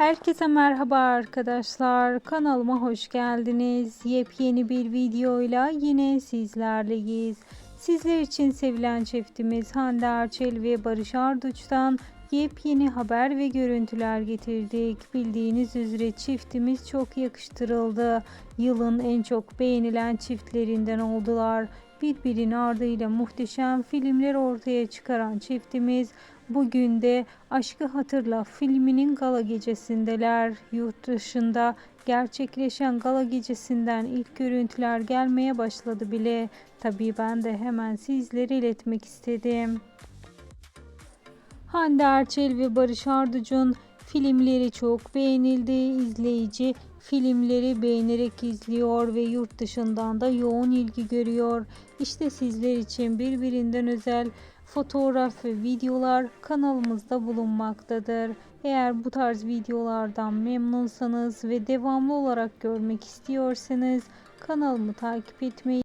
Herkese merhaba arkadaşlar. Kanalıma hoş geldiniz. Yepyeni bir videoyla yine sizlerleyiz. Sizler için sevilen çiftimiz Hande Erçel ve Barış Arduç'tan yepyeni haber ve görüntüler getirdik. Bildiğiniz üzere çiftimiz çok yakıştırıldı. Yılın en çok beğenilen çiftlerinden oldular. Birbirinin ardıyla muhteşem filmler ortaya çıkaran çiftimiz bugün de Aşkı Hatırla filminin gala gecesindeler. Yurt dışında gerçekleşen gala gecesinden ilk görüntüler gelmeye başladı bile. Tabii ben de hemen sizlere iletmek istedim. Hande Erçel ve Barış Arduç'un filmleri çok beğenildi. İzleyici filmleri beğenerek izliyor ve yurt dışından da yoğun ilgi görüyor. İşte sizler için birbirinden özel fotoğraf ve videolar kanalımızda bulunmaktadır. Eğer bu tarz videolardan memnunsanız ve devamlı olarak görmek istiyorsanız kanalımı takip etmeyi